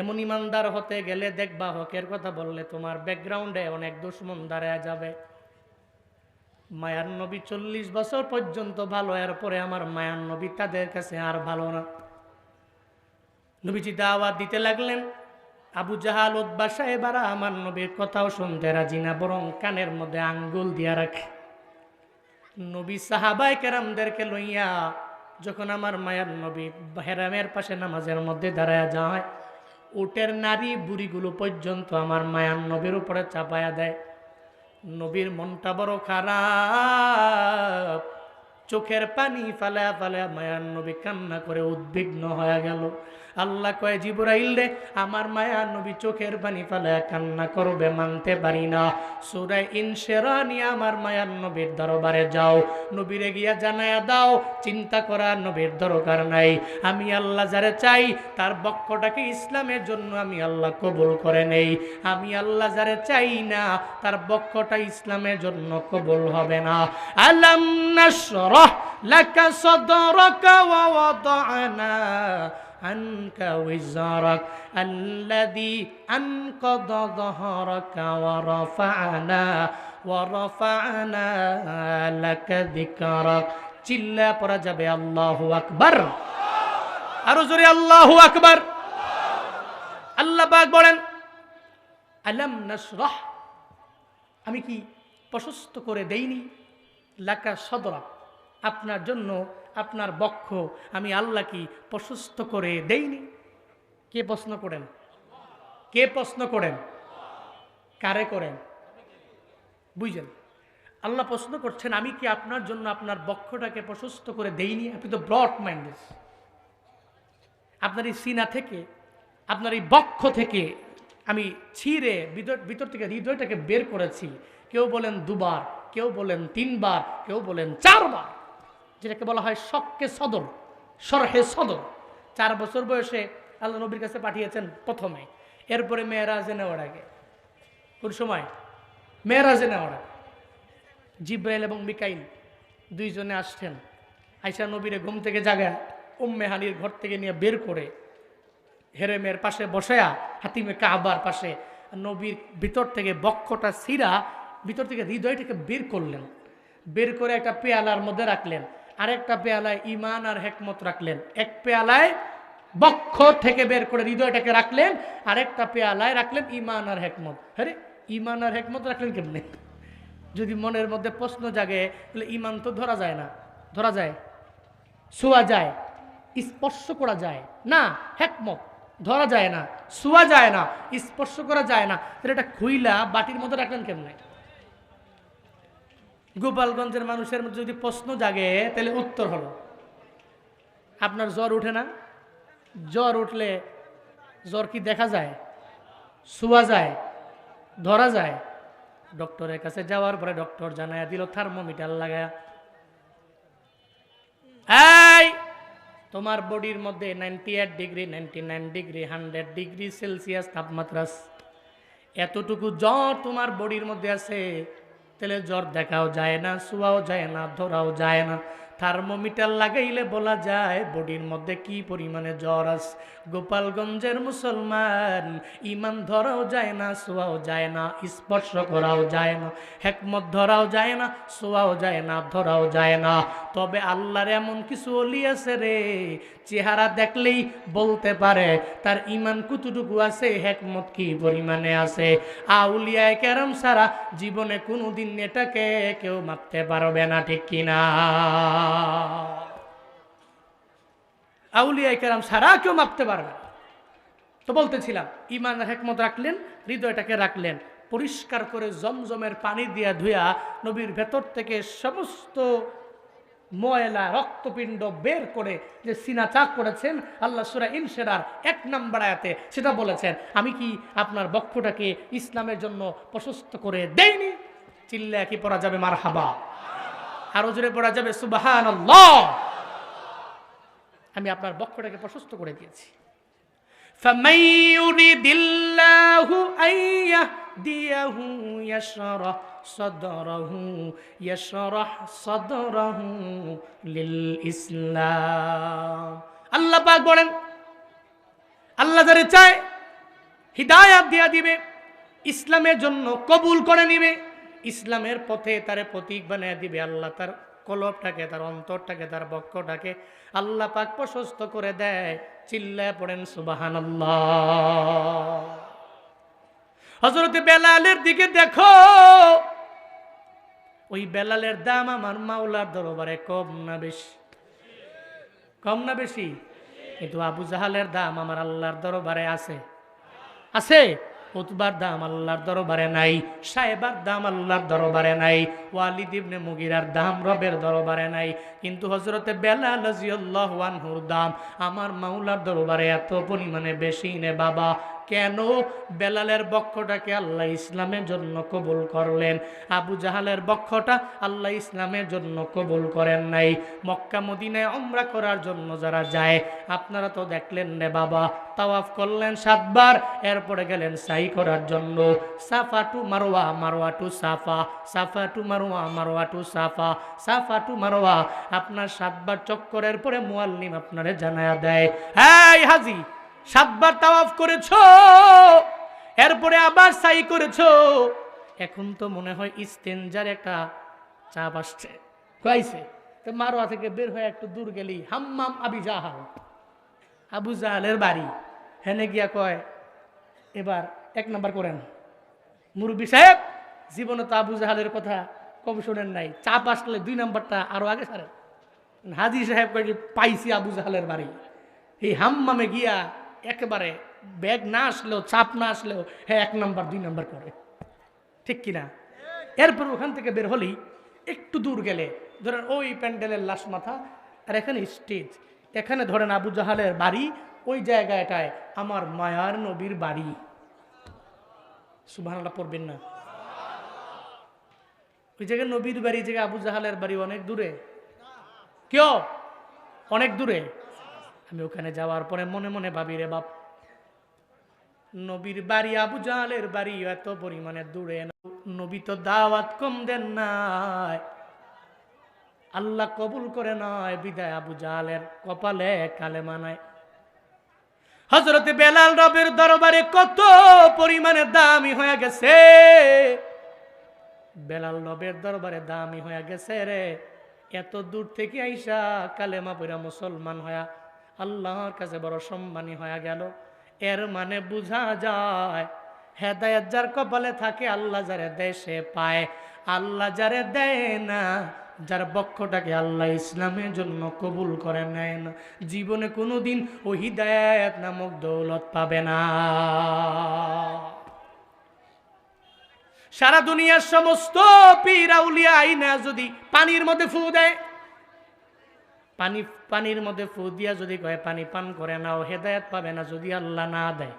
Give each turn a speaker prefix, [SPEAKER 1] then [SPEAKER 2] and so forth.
[SPEAKER 1] এমন ইমানদার হতে গেলে দেখবা হকের কথা বললে তোমার ব্যাকগ্রাউন্ডে অনেক দুশ্মন দাঁড়ায় যাবে। মায়ার নবী চল্লিশ বছর পর্যন্ত ভালো, এরপরে আমার মায়ার নবী তাদের কাছে আর ভালো না। নবীজি দাওয়াত দিতে লাগলেন, আবু জাহাল উদ্বা সাহেবারা আমার নবীর কথাও শুনতে রাজি না, বরং কানের মধ্যে আঙ্গুল দিয়া রাখে। নবী সাহাবাই কেরামদেরকে লইয়া যখন আমার মায়ার নবী হেরামের পাশে নামাজের মধ্যে দাঁড়ায় যায় উটের নারী বুড়িগুলো পর্যন্ত আমার মায়ার নবীর উপরে চাপায়া দেয়। নবীর মনটা বড় খারাপ। চোখের পানি ফালা ফালা মায়ার নবী কান্না করে উদ্বিগ্ন হয়ে গেল। আল্লাহ কয়, জিবরাইল রে, আমার মায়া নবী চোখের পানি ফালা কান্না করবে, মানতে পারি না। সুরাই ইনশেরা নিয়ে আমার মায়ার নবীর দরবারে যাও। নবীরে গিয়া জানায়া দাও, চিন্তা করার নবীর দরকার নাই। আমি আল্লাহ যারে চাই, তার বক্ষটাকে ইসলামের জন্য আমি আল্লাহ কবুল করে নেই। আমি আল্লাহ যারে চাই না, তার বক্ষটা ইসলামের জন্য কবুল হবে না। আলাম নাশরাহ লাকা সাদরাকা ওয়া ওয়াদানা আনকা উইজারাক আল্লাযী আনকাদ যহরাকা ওয়া রাফা'না ওয়া রাফা'না লাকা যিকরাক। চিল্লা পড়া যাবে আল্লাহু আকবার। আরও জোরে আল্লাহ আকবার। আল্লাহ বাক বলেন, আলম নাসরাহ আমি কি প্রশস্ত করে দেইনি? লাকা সদরা, আপনার জন্য আপনার বক্ষ আমি আল্লাহ কি প্রশস্ত করে দেইনি। কে প্রশ্ন করেন? কে প্রশ্ন করেন? কারে করেন? বুঝলেন আল্লাহ প্রশ্ন করছেন, আমি কি আপনার জন্য আপনার বক্ষটাকে প্রশস্ত করে দেইনি? আপনি তো ব্রড মাইন্ডেড আপনার এই সিনা থেকে, আপনার এই বক্ষ থেকে আমি ছিঁড়ে ভিতর ভিতর থেকে হৃদয়টাকে বের করেছি। কেউ বলেন দুবার, কেউ বলেন তিনবার, কেউ বলেন চারবার। যেটাকে বলা হয় শককে সদর সরহে সদর। চার বছর বয়সে আল্লাহ নবীর কাছে পাঠিয়েছেন প্রথমে। এরপরে মেয়েরাজে নেওয়ার আগে। কোন সময়? মেয়েরাজে নেওয়ার আগে। জিব্রাইল এবং মিকাইল দুইজনে আসছেন। আইসা নবীরে ঘুম থেকে জাগা উম্মে হানির ঘর থেকে নিয়ে বের করে হেরেমের পাশে বসায়া হাতিমে কাবার পাশে নবীর ভিতর থেকে বক্ষটা সিরা ভিতর থেকে হৃদয়টাকে বের করলেন। বের করে একটা পেয়ালার মধ্যে রাখলেন। আরেকটা পেয়ালায় ইমান আর হেকমত রাখলেন। এক পেয়ালায় বক্ষ থেকে বের করে হৃদয়টাকে রাখলেন, আরেকটা পেয়ালায় রাখলেন ইমান আর হেকমত। হ্যাঁ ইমান আর হেকমত রাখলেন কেমনে? যদি মনের মধ্যে প্রশ্ন জাগে, তাহলে ইমান তো ধরা যায় না। ধরা যায়, শোয়া যায়, স্পর্শ করা যায় না, হেকমত। ধরা যায় না, শোয়া যায় না, স্পর্শ করা যায় না। তাহলে এটা খুইলা বাটির মধ্যে রাখলেন কেমনে? গোপালগঞ্জের মানুষের মধ্যে যদি প্রশ্ন জাগে, তাহলে উত্তর হলো। আপনার জ্বর উঠে না? জ্বর উঠলে জ্বর কি দেখা যায়? শোয়া যায়? ধরা যায়? ডক্টরের কাছে যাওয়ার পরে ডক্টর জানায়া দিল, থার্মোমিটার লাগায়া। এই, তোমার বডির মধ্যে ninety eight degree, ninety nine degree, hundred degree Celsius তাপমাত্রা। এতটুকু জ্বর তোমার বডির মধ্যে আছে। তাহলে জ্বর দেখাও যায় না শোয়াও যায় না ধরাও যায় না। থার্মোমিটার লাগাইলে বলা যায়, বডির মধ্যে কি পরিমাণে জ্বর আছে গোপালগঞ্জের মুসলমান, ইমান ধরাও যায় না, শোয়াও যায় না, স্পর্শ করাও যায় না, হেকমত ধরাও যায় না, শোয়াও যায় না, ধরাও যায় না। তবে আল্লাহর এমন কিছু অলি আছে রে, চেহারা দেখলেই বলতে পারে, তার ইমান কতটুকু আছে, হেকমত কি পরিমাণে আছে? আউলিয়ায় কেরাম সারা জীবনে কোনোদিন এটাকে কেউ মাপতে পারবে না, ঠিক কিনা? আউলিয়ায় কেরাম সারা কেউ মাপতে পারবে তো বলতেছিলাম ইমান হেকমত রাখলেন, হৃদয়টাকে রাখলেন, পরিষ্কার করে জমজমের পানি দিয়া ধুয়া নবীর ভেতর থেকে সমস্ত ময়লা, রক্তপিণ্ড বের করে যে সিনা চাক করেছেন, আল্লাহ সুরা ইনসেরার এক নাম্বার আয়াতে সেটা বলেছেন, আমি কি আপনার বক্ষটাকে ইসলামের জন্য প্রশস্ত করে দেইনি? চিল্লা কি পড়া যাবে মার হাবা আরও জোরে পড়া যাবে সুবাহান আমি আপনার বক্ষটাকে প্রশস্ত করে দিয়েছি। আল্লাহ পাক বলেন, আল্লাহ যারে চায়, হৃদায়াত দিয়া দিবে, ইসলামের জন্য কবুল করে নিবে। ইসলামের পথে তারে প্রতীক বানিয়ে দিবে। আল্লাহ তার কলবটাকে, তার অন্তরটাকে, তার বক্ষটাকে আল্লাহ পাক প্রশস্ত করে দেয়। চিল্লায় পড়েন সুবাহান হজরতে বেলালের দিকে দেখো, ওই বেলালের দাম আমার মাওলার দরবারে কম না বেশি। কম না বেশি? কিন্তু আবু জাহালের দাম আমার আল্লাহর দরবারে আছে। আছে? উতবার দাম আল্লাহর দরবারে নাই, সাহেবার দাম আল্লাহর দরবারে নাই, ওয়ালিদ ইবনে মুগিরার দাম রবের দরবারে নাই। কিন্তু হজরতে বেলাল রাজিয়াল্লাহু আনহুর দাম আমার মাওলার দরবারে এত পরিমাণে বেশি নে বাবা কেন বেলালের বক্ষটাকে আল্লাহ ইসলামের জন্য কবুল করলেন? আবু জাহালের বক্ষটা আল্লাহ ইসলামের জন্য কবুল করেন নাই। মক্কা মদিনায় অমরা করার জন্য যারা যায়, আপনারা তো দেখলেন রে বাবা, তাওয়াফ করলেন সাতবার, এরপরে গেলেন সাই করার জন্য। Safa to Marwa Marwa to Safa Safa to Marwa Marwa to Safa Safa to Marwa. আপনার সাতবার চক্করের পরে মুয়াল্লিম আপনারে জানায়া দেয়। হ্যাঁ হাজি সাতবার তাওয়াফ করেছ, এরপরে আবার সাই করেছ। এখন তো মনে হয় ইস্তেঞ্জার একটা চাপ আসছে। কয়েছে তো মারোয়া থেকে বের হয়ে একটু দূর গেলি, হাম্মাম আবি জাহাল, আবু জাহালের বাড়ি। হেনে গিয়া কয়, এবার এক নাম্বার করেন। মুরব্বী সাহেব, জীবনে তো আবু জাহালের কথা কবে শোনেন নাই, চাপ আসলে দুই নাম্বারটা আরও আগে সারেন হাজি সাহেব কয়েকটি পাইছি আবু জাহালের বাড়ি। এই হাম্মামে গিয়া একেবারে ব্যাগ না আসলেও, চাপ না আসলেও হ্যাঁ এক নাম্বার, দুই নাম্বার করে। ঠিক কিনা? এরপর ওখান থেকে বের হলেই একটু দূর গেলে, ধরেন ওই প্যান্ডেলের লাশ মাথা, আর এখানে স্টেজ। এখানে ধরেন আবু জাহালের বাড়ি, ওই জায়গাটায় আমার মায়ার নবীর বাড়ি। সুবহানাল্লাহ, পড়বেন না। ওই জায়গায় নবীর বাড়ি জায়গায় আবু জাহালের বাড়ি অনেক দূরে। কেউ অনেক দূরে। আমি ওখানে যাওয়ার পরে মনে মনে ভাবি রে বাপ, নবীর বাড়ি আবু জাহালের বাড়ি এত পরিমাণে দূরে নবী তো দাওয়াত কম দেন নাই, আল্লাহ কবুল করে নয়, বিদায় আবু জাহালের কপালে কালেমা নাই। হজরতে বেলাল রবের দরবারে কত পরিমাণে দামি হয়ে গেছে। বেলাল রবের দরবারে দামি হয়ে গেছে রে, এত দূর থেকে আইসা কালেমা পড়া মুসলমান হয়া আল্লাহর কাছে বড় সম্মানী হয়ে গেল। এর মানে বোঝা যায়, হেদায়ত যার কপালে থাকে, আল্লাহ যারে সে পায়। আল্লাহ যারে দেয় না, যার বক্ষটাকে আল্লাহ ইসলামের জন্য কবুল করে নেয় না। জীবনে কোনোদিন ও হিদায়ত নামক দৌলত পাবে না। সারা দুনিয়ার সমস্ত পীরাউলিয়া আইনা যদি পানির মধ্যে ফু দেয় পানি পানির মধ্যে ফু দিয়া যদি কয়, পানি পান করে নাও, হেদায়াত পাবে না যদি আল্লাহ না দেয়।